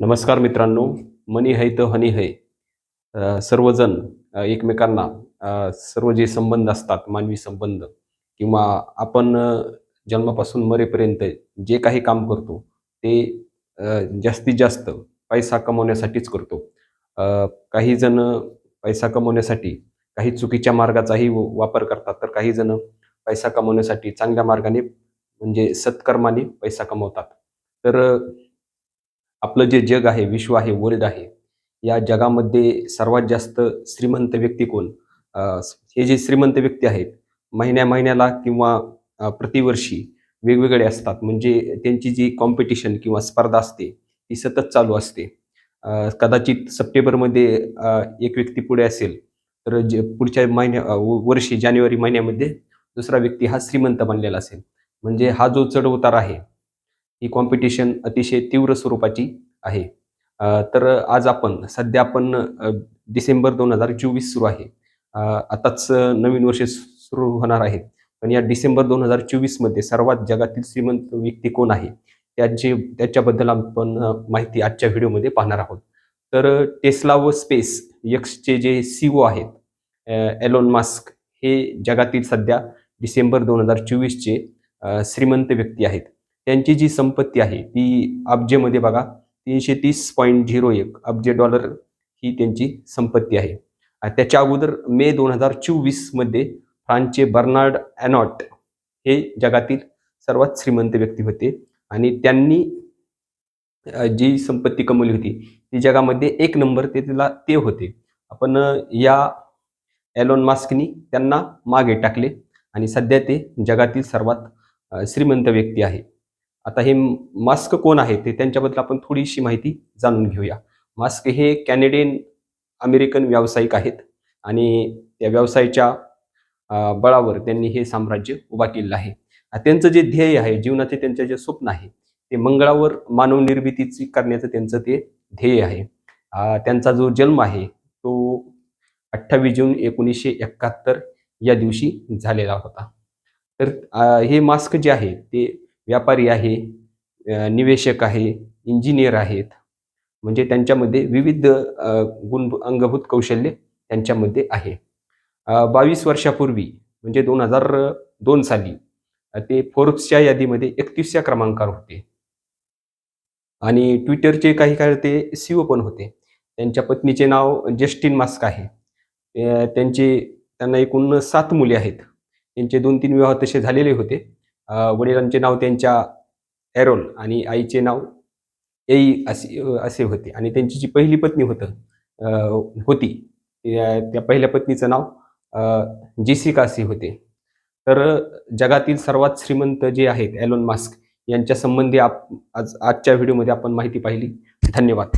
नमस्कार मित्रांनो मनी है तर हनी है. सर्वजण एकमेकांना सर्व जे संबंध असतात मानवी संबंध किंवा आपण जन्मापासून मरेपर्यंत जे काही काम करतो ते जास्तीत जास्त पैसा कमवण्यासाठीच करतो. काही जण पैसा कमवण्यासाठी काही चुकीच्या मार्गाचाही व- वापर करतात तर काही जण पैसा कमवण्यासाठी चांगल्या मार्गाने म्हणजे सत्कर्माने पैसा कमवतात. तर आपलं जे जग आहे विश्व आहे वर्ल्ड आहे या जगामध्ये सर्वात जास्त श्रीमंत व्यक्ती कोण? हे जे श्रीमंत व्यक्ती आहेत महिन्या महिन्याला किंवा प्रतिवर्षी वेगवेगळे असतात. म्हणजे त्यांची जी कॉम्पिटिशन किंवा स्पर्धा असते ती सतत चालू असते. कदाचित सप्टेंबरमध्ये एक व्यक्ती पुढे असेल तर जे पुढच्या महिन्या वर्षी जानेवारी महिन्यामध्ये दुसरा व्यक्ती हा श्रीमंत बनलेला असेल. म्हणजे हा जो चढ उतार आहे ही कॉम्पिटिशन अतिशय तीव्र स्वरूपाची आहे. तर आज आपण सध्या आपण डिसेंबर दोन हजार चोवीस सुरू आहे. आताच नवीन वर्ष सुरू होणार आहे. पण या डिसेंबर दोन हजार चोवीसमध्ये सर्वात जगातील श्रीमंत व्यक्ती कोण आहे? त्याची त्याच्याबद्दल आपण माहिती आजच्या व्हिडिओमध्ये पाहणार आहोत. तर टेस्ला व स्पेस यक्सचे जे सीओ आहेत एलोन मास्क हे जगातील सध्या डिसेंबर दोन हजार चोवीसचे श्रीमंत व्यक्ती आहेत. त्यांची जी संपत्ती आहे ती अब्जेमध्ये बघा तीनशे तीस पॉईंट झिरो एक अब्जे डॉलर ही त्यांची संपत्ती आहे. त्याच्या अगोदर मे दोन हजार चोवीसमध्ये फ्रान्सचे बर्नार्ड ॲनॉट हे जगातील सर्वात श्रीमंत व्यक्ती होते. आणि त्यांनी जी संपत्ती कमवली होती ती जगामध्ये एक नंबर ते तिला ते होते. आपण या एलॉन मास्कनी त्यांना मागे टाकले. आणि सध्या ते जगातील सर्वात श्रीमंत व्यक्ती आहे. आता हे मास्क कोण आहे ते त्यांच्याबद्दल आपण थोडीशी माहिती जाणून घेऊया. मास्क हे कॅनेडियन अमेरिकन व्यावसायिक आहेत आणि त्या व्यवसायाच्या बळावर त्यांनी हे साम्राज्य उभा केलेलं आहे. त्यांचं जे ध्येय आहे जीवनाचे त्यांचं जे स्वप्न आहे ते मंगळावर मानव निर्मितीची करण्याचं त्यांचं ते ध्येय आहे. त्यांचा जो जन्म आहे तो अठ्ठावीस जून एकोणीसशे एकाहत्तर या दिवशी झालेला होता. तर हे मास्क जे आहे ते व्यापारी आहे निवेशक आहे इंजिनियर आहेत. म्हणजे त्यांच्यामध्ये विविध गुण अंगभूत कौशल्य त्यांच्यामध्ये आहे. बावीस वर्षापूर्वी म्हणजे दोन हजार दोन साली ते फोर्ब्सच्या यादीमध्ये एकतीसच्या क्रमांकावर होते. आणि ट्विटरचे काही काळ ते सीओ पण होते. त्यांच्या पत्नीचे नाव जस्टिन मास्क आहे. त्यांचे त्यांना एकूण सात मुले आहेत. त्यांचे दोन तीन विवाह तसे झालेले होते. वडिलांचे नाव त्यांच्या एरोल आणि आईचे नाव एई असे असे होते. आणि त्यांची जी पहिली पत्नी होतं होती त्या पहिल्या पत्नीचं नाव जेसिका असे होते. तर जगातील सर्वात श्रीमंत जे आहेत एलोन मास्क यांच्या संबंधी आप आज आजच्या व्हिडिओमध्ये आपण माहिती पाहिली. धन्यवाद.